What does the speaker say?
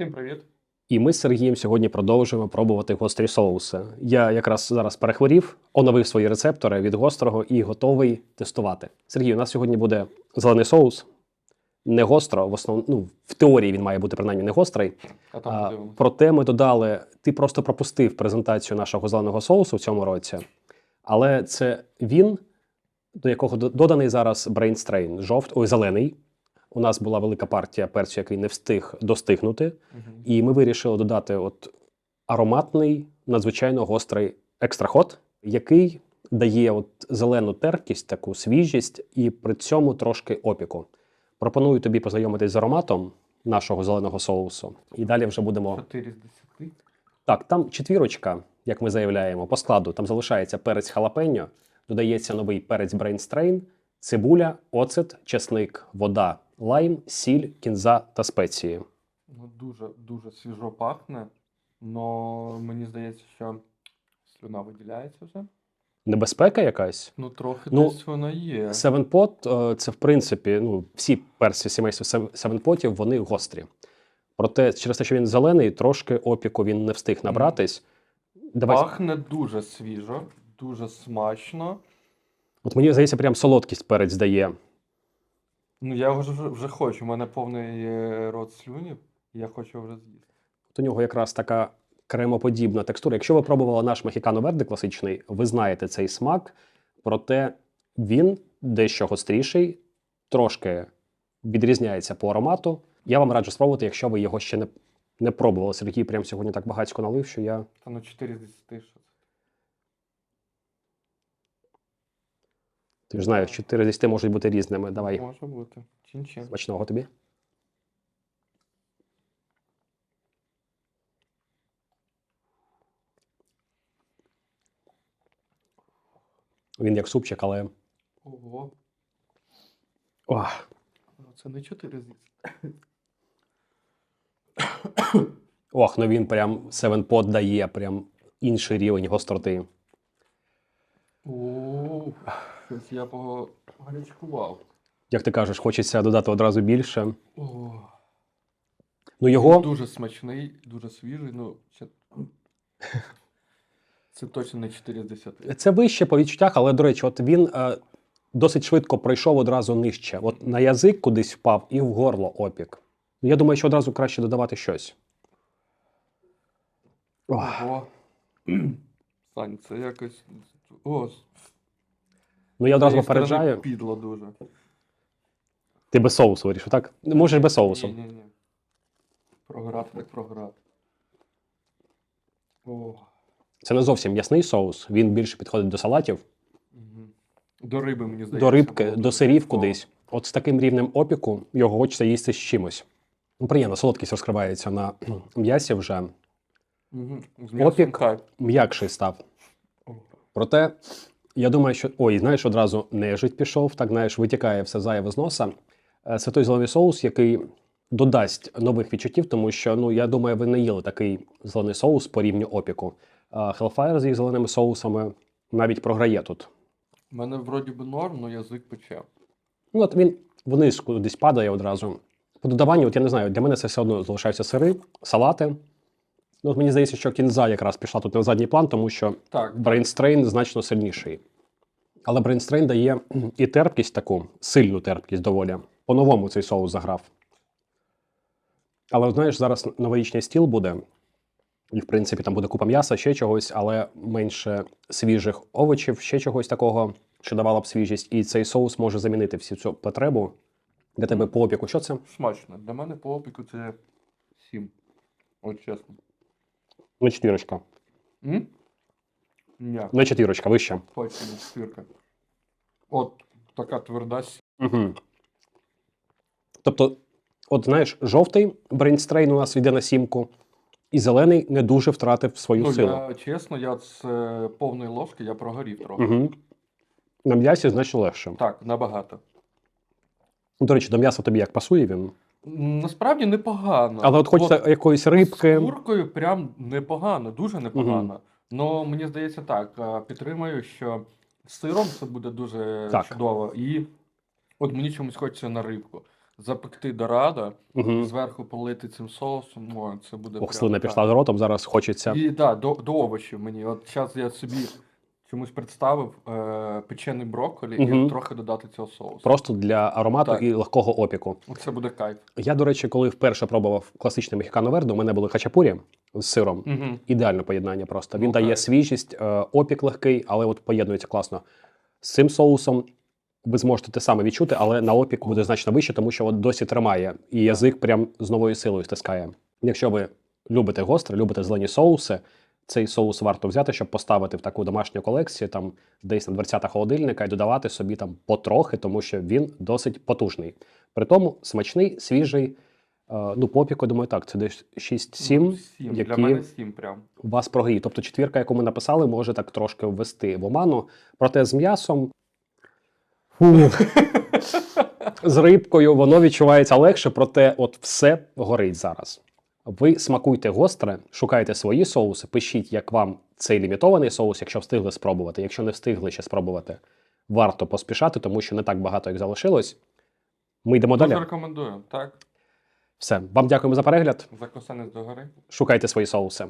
Всім привіт. І ми з Сергієм сьогодні продовжуємо пробувати гострі соуси. Я якраз зараз перехворів, оновив свої рецептори від гострого і готовий тестувати. Сергій, у нас сьогодні буде зелений соус. Не гостро, в основному, ну, в теорії він має бути принаймні не гострий. А там А, проте ми додали, ти просто пропустив презентацію нашого зеленого соусу в цьому році, але це він, до якого доданий зараз Strain, жовт, ой, зелений. У нас була велика партія перцю, який не встиг достигнути. Мгм. І ми вирішили додати от ароматний, надзвичайно гострий екстрахот, який дає от зелену терпкість, таку свіжість і при цьому трошки опіку. Пропоную тобі познайомитись з ароматом нашого зеленого соусу. І далі вже будемо. 4 з 10. Так, там четвірочка, як ми заявляємо, по складу. Там залишається перець халапеньо, додається новий перець брейнстрейн, цибуля, оцет, чесник, вода, лайм, сіль, кінза та спеції. Ну, дуже, дуже свіжо пахне, но мені здається, що слюна виділяється вже. Небезпека якась? Ну, трохи Ну, десь вона є. Seven Pot – це в принципі ну, всі персі сімейства Seven Potів, вони гострі. Проте, через те, що він зелений, трошки опіку він не встиг набратись. Давай, Пахне дуже свіжо, дуже смачно. от мені здається, прям солодкість перець дає. Ну, я вже, вже хочу. У мене повний е, рот слюнів, і я хочу вже з'їсти. От у нього якраз така кремоподібна текстура. Якщо ви пробували наш Мехікано Верде класичний, ви знаєте цей смак, проте він дещо гостріший, трошки відрізняється по аромату. Я вам раджу спробувати, якщо ви його ще не, не пробували. Сергій прям сьогодні так багатько налив, що я. Та ну 4 з 10, що це? Ти ж знаєш, 4 з 10 можуть бути різними. Давай, Може бути. Чин-чин. смачного тобі. Він як супчик, але. Ого. Ох, Ну, це не 4 з 10. ох, ну він прям Pot дає прям інший рівень гостроти. О, щось я погарячкував. Як ти кажеш, хочеться додати одразу більше. О, Ну його Дуже смачний, дуже свіжий. Ну, це... це точно не 4 з 10. це вище по відчуттях, але до речі, от він е, досить швидко пройшов одразу нижче. От на язик кудись впав і в горло опік. Я думаю, що одразу краще додавати щось. Ох. Ого. Сань, це якось. О, Ну я одразу попереджаю. Підло дуже. Ти без соусу вирішив, так? Можеш без соусу. Ні, ні, ні. Програти, так програти. О. Це не зовсім м'ясний соус, він більше підходить до салатів, Угу. До риби, мені здається. до рибки, до сирів кудись. От з таким рівнем опіку його хочеться їсти з чимось. Ну, приємно, солодкість розкривається на м'ясі вже. З м'ясом Опік. кайф. М'якший став. Проте, я думаю, що. Ой, знаєш, одразу нежить пішов, так знаєш, витікає все зайве з носа. Е, Це той зелений соус, який додасть нових відчуттів, тому що, ну, я думаю, ви не їли такий зелений соус по рівню опіку. А Hellfire з їх зеленими соусами навіть програє тут. У мене вроді би норм, але язик пече. Ну, от він вниз кудись падає одразу. По додаванню, от я не знаю, для мене це все одно залишаються сири, салати. Ну, от мені здається, що кінза якраз пішла тут на задній план, тому що Так, брейнстрейн значно сильніший. Але брейнстрейн дає і терпкість таку, сильну терпкість доволі. По-новому цей соус заграв. Але знаєш, зараз новорічний стіл буде. І, в принципі, там буде купа м'яса, ще чогось, але менше свіжих овочів, ще чогось такого, що давало б свіжість. І цей соус може замінити всю цю потребу. Для тебе по опіку. Що це? смачно. Для мене по опіку це 7. От чесно. Ну, четвірочка. М? Ну, четвірочка, вище. точно не четвірка. От така тверда сі- Угу. Тобто, от знаєш, жовтий брейнстрейн у нас йде на сімку, і зелений не дуже втратив свою Ну, силу. я чесно, я з е, повної ложки я прогорів трохи. Угу. На м'ясі значно легше. Так, набагато. До речі, до м'яса тобі як пасує він. Насправді непогано. Але от хочеться якоїсь рибки. З куркою прям непогано, дуже непогано. Ну, мені здається, так. е, Підтримую, що з сиром це буде дуже Так. чудово. І от мені чомусь хочеться на рибку. запекти дорадо, Угу. зверху полити цим соусом, о, це буде Ох, слина так. пішла ротом, зараз хочеться. І да, до, до овочів мені. От зараз я собі чомусь представив е, печений брокколі Мгм. і трохи додати цього соусу. Просто для аромату Так. і легкого опіку. Це буде кайф. Я, до речі, коли вперше пробував класичне мехікано верде, у мене були хачапурі з сиром. Угу. Ідеальне поєднання просто. Він Ну, дає свіжість, е, опік легкий, але от поєднується класно. З цим соусом ви зможете те саме відчути, але на опік буде значно вище, тому що от досі тримає, і язик прям з новою силою стискає. Якщо ви любите гостре, любите зелені соуси, цей соус варто взяти, щоб поставити в таку домашню колекцію, там десь на дверцята холодильника і додавати собі там потрохи, тому що він досить потужний. При тому смачний, свіжий. Е, Ну, по опіку, думаю, так, це десь 6-7. Ну, які- Для мене сім прям. вас прогріє. Тобто четвірка, яку ми написали, може так трошки ввести в оману. Проте з м'ясом. З рибкою воно відчувається легше, проте от все горить зараз. Ви смакуйте гостре, шукайте свої соуси, пишіть, як вам цей лімітований соус, якщо встигли спробувати. Якщо не встигли ще спробувати, варто поспішати, тому що не так багато їх залишилось. Ми йдемо Дуже далі. рекомендую. Так, Все, вам дякуємо за перегляд. закосанець догори. Шукайте свої соуси.